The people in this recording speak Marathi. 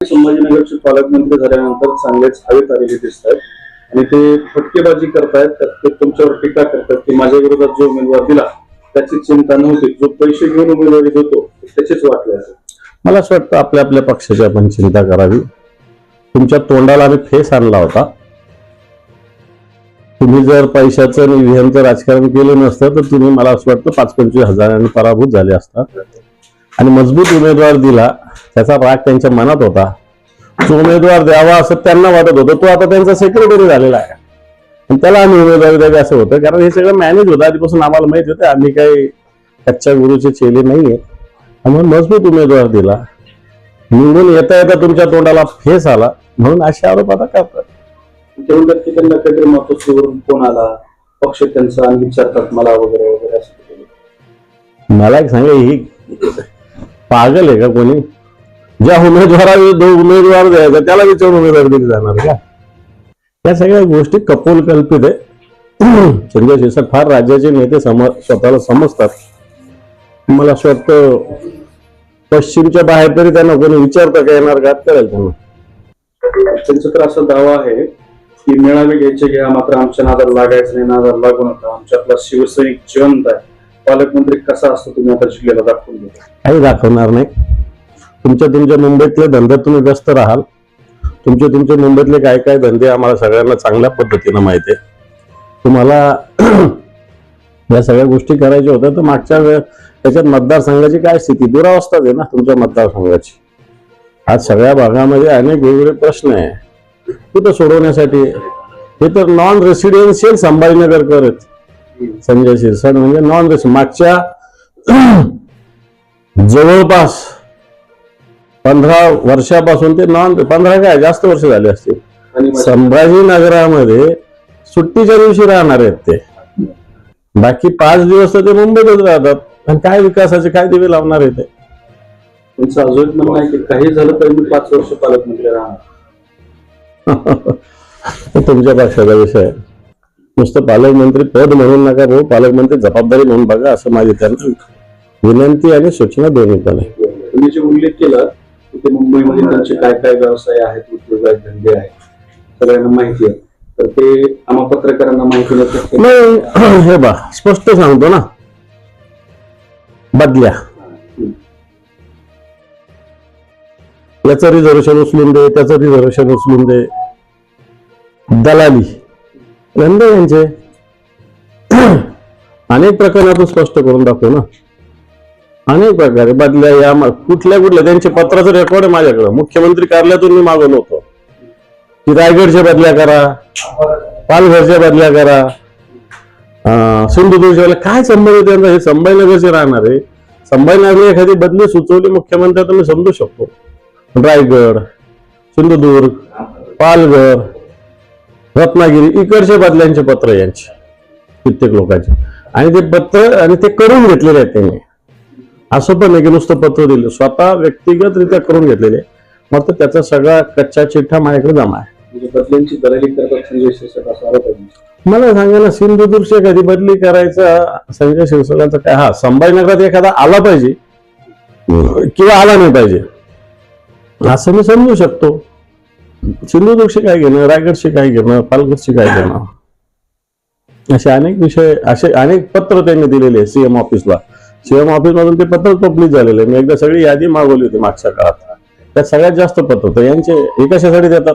संभाजीनगरचे पालकमंत्री झाल्यानंतर चांगलेच हवेत आलेले दिसत आहेत. आणि ते फटकेबाजी करतायत ते तुमच्यावर टीका करतात की माझ्या विरोधात जो उमेदवार दिला त्याची चिंता नव्हती. जो पैसे घेऊन उमेदवारी देतो त्याचेच वाटले असेल. मला असं वाटतं आपल्या आपल्या पक्षाची आपण चिंता करावी. तुमच्या तोंडाला आम्ही फेस आणला होता. तुम्ही जर पैशाचं आणि ईव्हीएमचं राजकारण केलं नसतं तर तुम्ही मला असं वाटतं पाच पंचवीस हजारांनी पराभूत झाले असतात आणि मजबूत उमेदवार दिला त्याचा राग त्यांच्या मनात होता. जो उमेदवार द्यावा असं त्यांना वाटत होतं तो आता त्यांचा सेक्रेटरी झालेला आहे. आणि त्याला आम्ही उमेदवारी द्यावी असं होतं कारण हे सगळं मॅनेज होतं. आधीपासून आम्हाला माहिती होतं आम्ही काही कच्च्या गुरुचे चेले नाहीये. म्हणून मजबूत उमेदवार दिला. निवडून येता येता तुमच्या तोंडाला फेस आला. म्हणून असे आरोप आता करतात. ते की त्यांना काहीतरी फोन आला? पक्ष त्यांचा विचारतात मला वगैरे वगैरे असं. मला एक सांगा ही पागल आहे का कोणी? ज्या उमेदवाराविरुद्ध उमेदवार द्यायचा त्याला विचारून उमेदवार दिली जाणार का? या सगळ्या गोष्टी कपोल कल्पित आहे. संजय शिरसाट फार राज्याचे नेते स्वतःला समजतात. मला असं वाटतं पश्चिमच्या बाहेर तरी त्यांना कोणी विचारता का येणार का त्यांना. त्यांचा तर असा दावा आहे की मेळावे घ्यायचे घ्या मात्र आमच्या नादाला लागायचं नाही नादाला लागू नका. आमच्यातला शिवसैनिक जिवंत आहे. पालकमंत्री कसा असतो तुम्ही आता जिल्ह्याला दाखवून काही दाखवणार नाही. तुमच्या तुमच्या मुंबईतल्या धंद्यात तुम्ही व्यस्त राहाल. तुमचे तुमचे मुंबईतले काय काय धंदे आम्हाला सगळ्यांना चांगल्या पद्धतीनं माहिती आहे. तुम्हाला या सगळ्या गोष्टी करायच्या होत्या तर मागच्या वेळ त्याच्यात मतदारसंघाची काय स्थिती? दुरावस्थाच आहे ना तुमच्या मतदारसंघाची. आज सगळ्या भागामध्ये अनेक वेगवेगळे प्रश्न आहे. तिथं सोडवण्यासाठी? हे तर नॉन रेसिडेन्शियल संभाजीनगर करत. संजय शिरसाट म्हणजे नॉन रेसि मागच्या जवळपास पंधरा वर्षापासून ते नॉन पंधरा काय जास्त वर्ष झाले असतील. संभाजीनगरामध्ये सुट्टीच्या दिवशी राहणार आहेत ते. बाकी पाच दिवस तर ते मुंबईतच राहतात. आणि काय विकासाचे काय दिवे लावणार आहे ते? त्यांचं अजून एक म्हणणं आहे की काही झालं तरी मी पाच वर्ष पालकमंत्री राहणार. तुमच्या पक्षाचा विषय नुसतं पालकमंत्री पद म्हणून नका भाऊ पालकमंत्री जबाबदारी म्हणून बघा असं माझी त्यांना विनंती आणि सूचना दोन्ही पण आहे. तुम्ही जे उल्लेख केला की मुंबईमध्ये त्यांचे काय काय व्यवसाय आहेत उद्योग आहेत धंदे आहेत सगळ्यांना माहिती आहे. तर ते आम्हा पत्रकारांना माहिती नसतं नाही हे बा स्पष्ट सांगतो ना. बदल्या. याचं रिझर्वेशन उचलून दे त्याचं रिझर्वेशन उचलून दे. दलाली धंदे यांचे. अनेक प्रकरणातून स्पष्ट करून दाखवू ना. अनेक प्रकारे बदल्या या कुठल्या कुठल्या. त्यांचे पत्राचं रेकॉर्ड आहे माझ्याकडे. मुख्यमंत्री कार्यालयातून मी मागवलं होतं. की रायगडच्या बदल्या करा. पालघरच्या बदल्या करा. सिंधुदुर्गच्या काय संबंध त्यांचा? हे संभाजीनगरचे राहणार आहे. संभाजीनगर एखादी बदली सुचवली मुख्यमंत्री तर मी समजू शकतो. रायगड सिंधुदुर्ग पालघर रत्नागिरी इकडच्या बदल्यांचे पत्र यांचे. कित्येक लोकांचे. आणि ते पत्र आणि ते करून घेतलेले आहेत त्यांनी. असं पण नाही की नुसतं पत्र दिलं. स्वतः व्यक्तिगतरित्या करून घेतलेले. मग तर त्याचा सगळा कच्चा चिठ्ठा माझ्याकडे जमा आहे. म्हणजे. मला सांगा ना सिंधुदुर्गच्या कधी बदली करायचा संजय शिरसाटांचा काय? हा संभाजीनगरात एखादा आला पाहिजे किंवा आला नाही पाहिजे. असं मी समजू शकतो. सिंधुदुर्गशी काय घेणं रायगडशी काय घेणं पालघरशी काय घेणं? असे अनेक विषय असे अनेक पत्र त्यांनी दिलेले सीएम ऑफिसला सीएम ऑफिस मधून ते पत्र पब्लिक झालेले मी एकदा सगळी यादी मागवली होती मागच्या काळात. त्यात सगळ्यात जास्त पत्र तर यांचे हे कशासाठी देतात?